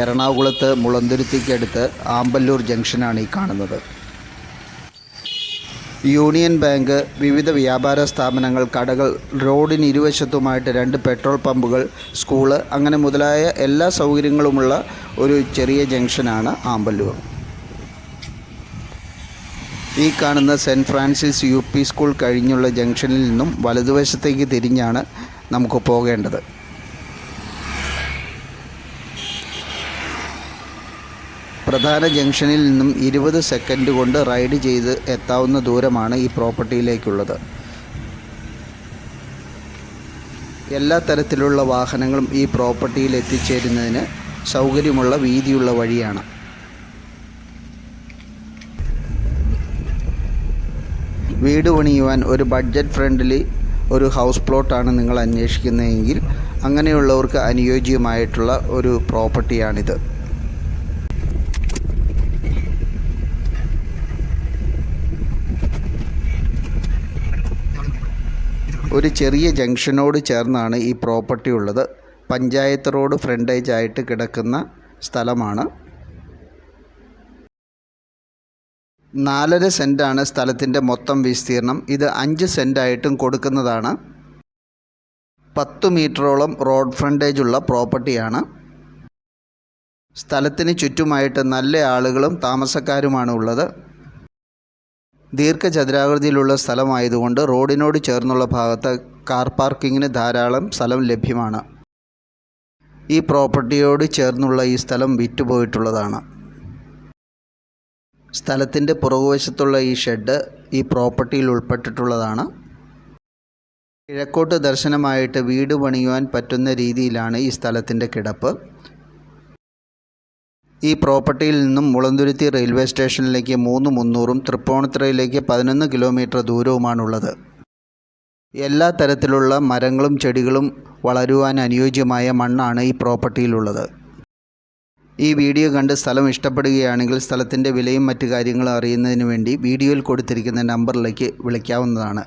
എറണാകുളത്ത് മുളന്തുരുത്തിക്കടുത്ത് ആമ്പല്ലൂർ ജംഗ്ഷനാണ് ഈ കാണുന്നത്. യൂണിയൻ ബാങ്ക് വിവിധ വ്യാപാര സ്ഥാപനങ്ങൾ കടകൾ റോഡിന് ഇരുവശത്തുമായിട്ട് രണ്ട് പെട്രോൾ പമ്പുകൾ സ്കൂൾ അങ്ങനെ മുതലായ എല്ലാ സൗകര്യങ്ങളുമുള്ള ഒരു ചെറിയ ജംഗ്ഷനാണ് ആമ്പല്ലൂർ. ഈ കാണുന്ന saint Francis U P school കഴിഞ്ഞുള്ള ജംഗ്ഷനിൽ നിന്നും വലതുവശത്തേക്ക് തിരിഞ്ഞാണ് നമുക്ക് പോകേണ്ടത്. പ്രധാന ജംഗ്ഷനിൽ നിന്നും ഇരുപത് സെക്കൻഡ് കൊണ്ട് റൈഡ് ചെയ്ത് എത്താവുന്ന ദൂരമാണ് ഈ പ്രോപ്പർട്ടിയിലേക്കുള്ളത്. എല്ലാ തരത്തിലുള്ള വാഹനങ്ങളും ഈ പ്രോപ്പർട്ടിയിൽ എത്തിച്ചേരുന്നതിന് സൗകര്യമുള്ള വീതിയുള്ള വഴിയാണ്. വീട് പണിയുവാൻ ഒരു ബഡ്ജറ്റ് ഫ്രണ്ട്ലി ഒരു ഹൗസ് പ്ലോട്ടാണ് നിങ്ങൾ അന്വേഷിക്കുന്നതെങ്കിൽ അങ്ങനെയുള്ളവർക്ക് അനുയോജ്യമായിട്ടുള്ള ഒരു പ്രോപ്പർട്ടിയാണിത്. ഒരു ചെറിയ ജംഗ്ഷനോട് ചേർന്നാണ് ഈ പ്രോപ്പർട്ടി ഉള്ളത്. പഞ്ചായത്ത് റോഡ് ഫ്രണ്ടേജ് ആയിട്ട് കിടക്കുന്ന സ്ഥലമാണ്. നാലര സെന്റാണ് സ്ഥലത്തിന്റെ മൊത്തം വിസ്തീർണം. ഇത് അഞ്ച് സെന്റായിട്ടും കൊടുക്കുന്നതാണ്. പത്ത് മീറ്ററോളം റോഡ് ഫ്രണ്ടേജ് ഉള്ള പ്രോപ്പർട്ടിയാണ്. സ്ഥലത്തിന് ചുറ്റുമായിട്ട് നല്ല ആളുകളും താമസക്കാരുമാണ് ഉള്ളത്. ദീർഘചതുരാകൃതിയിലുള്ള സ്ഥലമായതുകൊണ്ട് റോഡിനോട് ചേർന്നുള്ള ഭാഗത്ത് കാർ പാർക്കിങ്ങിന് ധാരാളം സ്ഥലം ലഭ്യമാണ്. ഈ പ്രോപ്പർട്ടിയോട് ചേർന്നുള്ള ഈ സ്ഥലം വിറ്റുപോയിട്ടുള്ളതാണ്. സ്ഥലത്തിന്റെ പുറകുവശത്തുള്ള ഈ ഷെഡ് ഈ പ്രോപ്പർട്ടിയിൽ ഉൾപ്പെട്ടിട്ടുള്ളതാണ്. കിഴക്കോട്ട് ദർശനമായിട്ട് വീട് പണിയുവാൻ പറ്റുന്ന രീതിയിലാണ് ഈ സ്ഥലത്തിന്റെ കിടപ്പ്. ഈ പ്രോപ്പർട്ടിയിൽ നിന്നും മുളന്തുരുത്തി റെയിൽവേ സ്റ്റേഷനിലേക്ക് മൂന്ന് മുന്നൂറും തൃപ്പൂണിത്തുറയിലേക്ക് പതിനൊന്ന് കിലോമീറ്റർ ദൂരവുമാണുള്ളത്. എല്ലാ തരത്തിലുള്ള മരങ്ങളും ചെടികളും വളരുവാൻ അനുയോജ്യമായ മണ്ണാണ് ഈ പ്രോപ്പർട്ടിയിലുള്ളത്. ഈ വീഡിയോ കണ്ട് സ്ഥലം ഇഷ്ടപ്പെടുകയാണെങ്കിൽ സ്ഥലത്തിന്റെ വിലയും മറ്റു കാര്യങ്ങളും അറിയുന്നതിന് വേണ്ടി വീഡിയോയിൽ കൊടുത്തിരിക്കുന്ന നമ്പറിലേക്ക് വിളിക്കാവുന്നതാണ്.